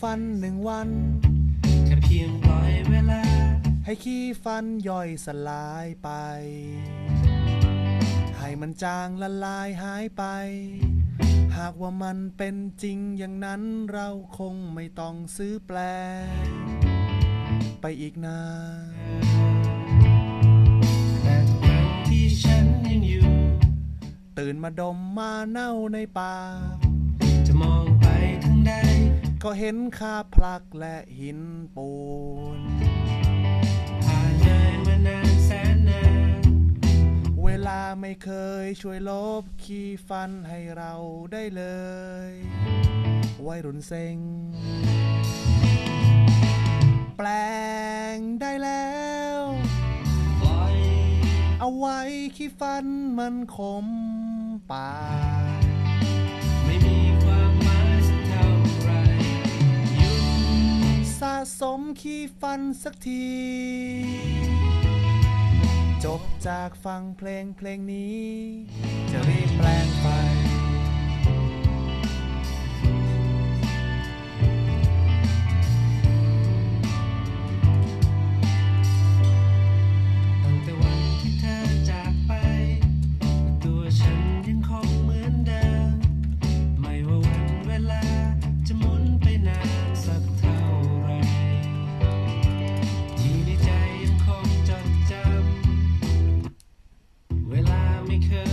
ฟันหนึ่งวันแค่เพียงปล่อยเวลา ให้ขี้ฟันย่อยสลายไป ให้มันจางละลายหายไป หากว่ามันเป็นจริงอย่างนั้นเราคงไม่ต้องซื้อแปลงไปอีกนานแต่ทุกครั้งที่ฉันยังอยู่ ตื่นมาดมมาเน่าในปาก ก็เห็นคาพลักและหินปูนผ่านเลยมานานแสนนาน เวลาไม่เคยช่วยลบขี้ฟันให้เราได้เลย วัยรุ่นเซ็ง แปลงได้แล้วเอาไว้ขี้ฟันมันคมปาก สมขี้ฟันสักที จบจากฟังเพลงเพลงนี้ จะรีบแปลงไปเหมือนเดิมไม่ว่าวันเวลาจะหมุนไปนานสัก Okay.